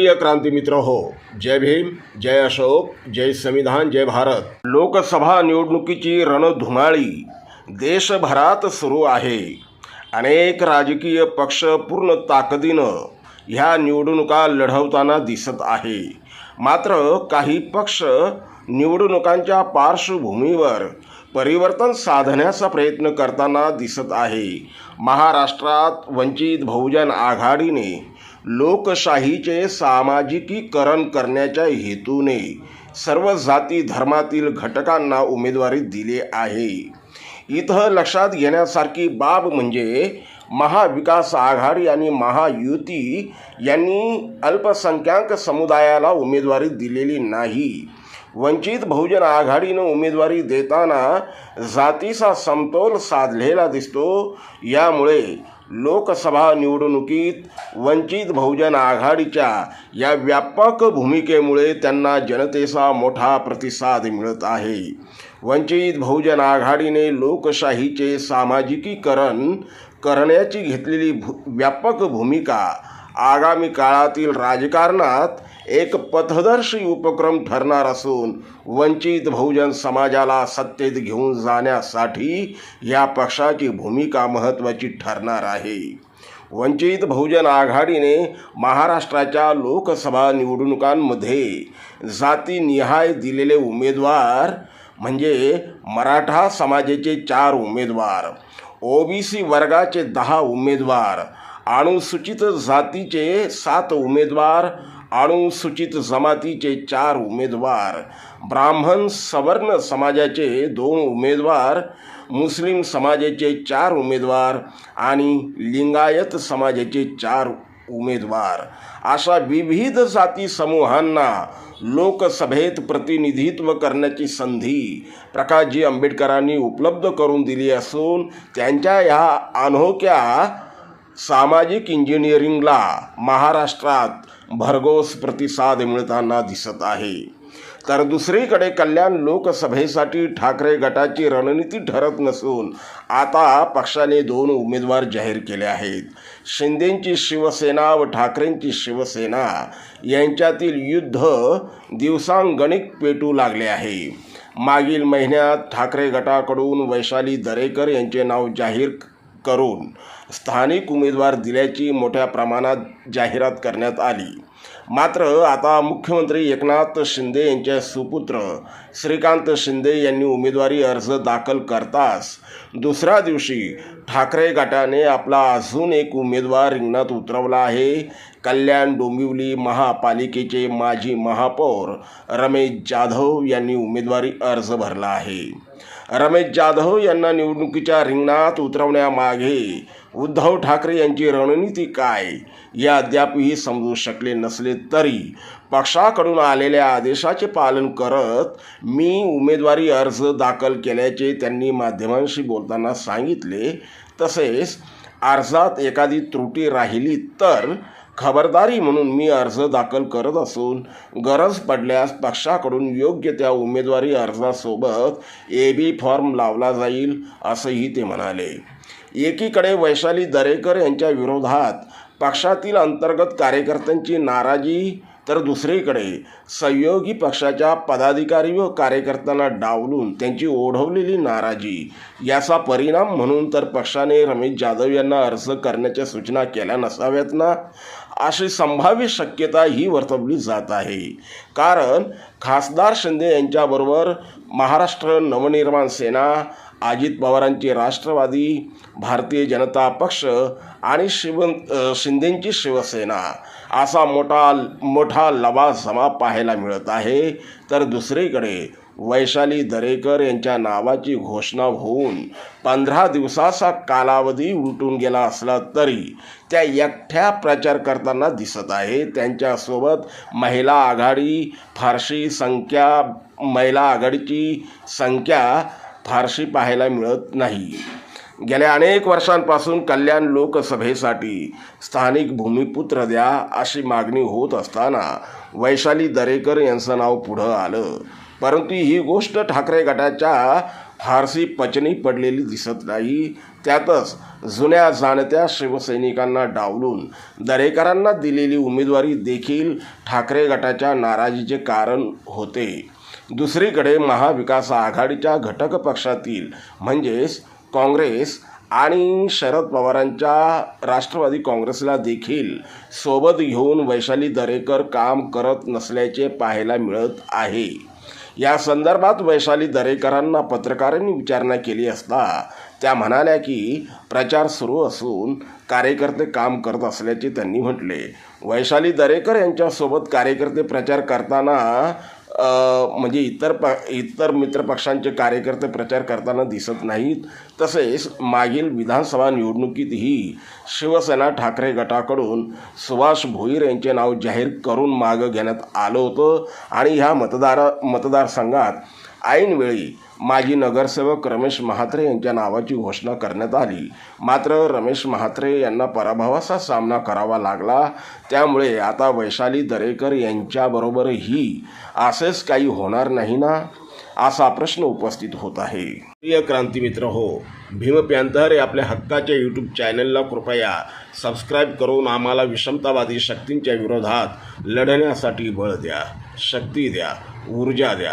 प्रिय क्रांती मित्र हो जय भीम जय अशोक जय संविधान जय भारत. लोकसभा निवडणुकीची रणधुमाळी देशभरात सुरू आहे. अनेक राजकीय पक्ष पूर्ण ताकदीनं ह्या निवडणुका लढवताना दिसत आहे. मात्र काही पक्ष निवडणुकांच्या पार्श्वभूमीवर परिवर्तन साधण्याचा प्रयत्न करताना दिसत आहे. महाराष्ट्रात वंचित बहुजन आघाडीने लोकशाहीचे सामाजिकीकरण करण्याच्या हेतूने सर्व जाती धर्मातील घटकांना उमेदवारी दिली आहे. इथं लक्षात घेण्यासारखी बाब म्हणजे महाविकास आघाडी आणि महायुती यांनी अल्पसंख्याक समुदायाला उमेदवारी दिलेली नाही. वंचित बहुजन आघाडीनं उमेदवारी देताना जातीचा समतोल साधलेला दिसतो. यामुळे लोकसभा निवडणुकीत वंचित बहुजन आघाडीच्या या व्यापक भूमिकेमुळे त्यांना जनतेचा मोठा प्रतिसाद मिळत आहे. वंचित बहुजन आघाडीने लोकशाहीचे सामाजिकीकरण करण्याची घेतलेली भू व्यापक भूमिका आगामी काळातील राजकारणात एक पथदर्शी उपक्रम ठरणार असून वंचित बहुजन समाजाला सत्तेत घेऊन जाण्यासाठी या पक्षाची भूमिका महत्त्वाची ठरणार आहे. वंचित बहुजन आघाडीने महाराष्ट्राच्या लोकसभा निवडणुकांमध्ये जातीनिहाय दिलेले उमेदवार म्हणजे मराठा समाजाचे चार उमेदवार ओबीसी वर्गाचे दहा उमेदवार अनुसूचित जातीचे सात उमेदवार अनुसूचित जमातीचे चार उमेदवार ब्राह्मण सवर्ण समाजाचे दोन उमेदवार मुस्लिम समाजाचे चार उमेदवार आणि लिंगायत समाजाचे चार उमेदवार. अशा विविध जाती समूहांना लोकसभेत प्रतिनिधित्व करण्याची संधी प्रकाशजी आंबेडकरांनी उपलब्ध करून दिली असून त्यांच्या ह्या अनोख्या सामाजिक इंजिनिअरिंगला महाराष्ट्रात भरघोस प्रतिसाद मिळताना दिसत आहे. तर दुसरीकडे कल्याण लोकसभेसाठी ठाकरे गटाची रणनीती ठरत नसून आता पक्षाने दोन उमेदवार जाहीर केले आहेत. शिंदेंची शिवसेना व ठाकरेंची शिवसेना यांच्यातील युद्ध दिवसांगणिक पेटू लागले आहे. मागील महिन्यात ठाकरे गटाकडून वैशाली दरेकर यांचे नाव जाहीर करून स्थानिक उमेदवार दिल्याची मोठ्या प्रमाणात जाहिरात करण्यात आली. मात्र आता मुख्यमंत्री एकनाथ शिंदे यांचे सुपुत्र श्रीकांत शिंदे यांनी उमेदवारी अर्ज दाखल करताच दुसऱ्या दिवशी ठाकरे गटाने आपला अजून एक उमेदवार रिंगणात उतरवला आहे. कल्याण डोंबिवली महापालिकेचे माजी महापौर रमेश जाधव यांनी उमेदवारी अर्ज भरला आहे. रमेश जाधव यांना निवडणुकीच्या रिंगणात उतरवण्यामागे उद्धव ठाकरे यांची रणनीती काय? या अद्यापही समजू शकले नसले तरी पक्षाकडून आलेल्या आदेशाचे पालन करत मी उमेदवारी अर्ज दाखल केल्याचे त्यांनी माध्यमांशी बोलताना सांगितले. तसेच अर्जात एखादी त्रुटी राहिली तर खबरदारी म्हणून मी अर्ज दाखल करत असून गरज पडल्यास पक्षाकडून योग्य त्या उमेदवारी अर्जासोबत ए बी फॉर्म लावला जाईल असंही ते म्हणाले. एकीकडे वैशाली दरेकर यांच्या विरोधात पक्षातील अंतर्गत कार्यकर्त्यांची नाराजी तर दुसरीकडे सहयोगी पक्षाच्या पदाधिकारी व कार्यकर्त्यांना डावलून त्यांची ओढवलेली नाराजी याचा परिणाम म्हणून तर पक्षाने रमेश जाधव यांना अर्ज करण्याच्या सूचना केल्या नसाव्यात ना? अशी संभाव्य शक्यता ही वर्तवली जात आहे. कारण खासदार शिंदे यांच्याबरोबर महाराष्ट्र नवनिर्माण सेना अजित पवारांची राष्ट्रवादी भारतीय जनता पक्ष आणि शिव शिंदेंची शिवसेना. असा मोठा मोठा लवाजमा पाहायला मिळत आहे. तर दुसरीकडे वैशाली दरेकर यांच्या नावाची घोषणा होऊन पंधरा दिवसाचा कालावधी उलटून गेला असला तरी त्या एकट्या प्रचार करताना दिसत आहे. त्यांच्यासोबत महिला आघाडी फारशी संख्या महिला आघाडीची संख्या फारशी पाहायला मिळत नाही. गेल्या अनेक वर्षांपासून कल्याण लोकसभेसाठी स्थानिक भूमिपुत्र द्या अशी मागणी होत असताना वैशाली दरेकर यांचं नाव पुढं आलं. परंतु ही गोष्ट ठाकरे गटाच्या फारशी पचनी पडलेली दिसत नाही. त्यातच जुन्या जाणत्या शिवसैनिकांना डावलून दरेकरांना दिलेली उमेदवारी देखील ठाकरे गटाच्या नाराजीचे कारण होते. दुसरीकडे महाविकास आघाडीच्या घटक पक्षातील म्हणजेच काँग्रेस आणि शरद पवारांच्या राष्ट्रवादी काँग्रेसला देखील सोबत घेऊन वैशाली दरेकर काम करत नसल्याचे पाहायला मिळत आहे. या संदर्भात वैशाली दरेकरांना पत्रकारांनी विचारणा केली असता त्या म्हणाल्या की प्रचार सुरू असून कार्यकर्ते काम करत असल्याचे त्यांनी म्हटले. वैशाली दरेकर यांच्यासोबत कार्यकर्ते प्रचार करताना म्हणजे इतर प इतर मित्रपक्षांचे कार्यकर्ते प्रचार करताना दिसत नाहीत. तसेच मागील विधानसभा निवडणुकीतही शिवसेना ठाकरे गटाकडून सुभाष भोईर यांचे नाव जाहीर करून मागं घेण्यात आलं होतं. आणि ह्या मतदार मतदारसंघात ऐनवेळी माजी नगरसेवक रमेश म्हात्रे यांच्या नावाची घोषणा करण्यात आली. मात्र रमेश म्हात्रे यांना पराभवाचा सामना करावा लागला. त्यामुळे आता वैशाली दरेकर यांच्याबरोबरही असेच काही होणार नाही ना? असा प्रश्न उपस्थित होत आहे. प्रिय क्रांतिमित्र हो भीम प्यांतर या आपल्या हक्काच्या यूट्यूब चॅनलला कृपया सबस्क्राईब करून आम्हाला विषमतावादी शक्तींच्या विरोधात लढण्यासाठी बळ द्या शक्ती द्या ऊर्जा द्या.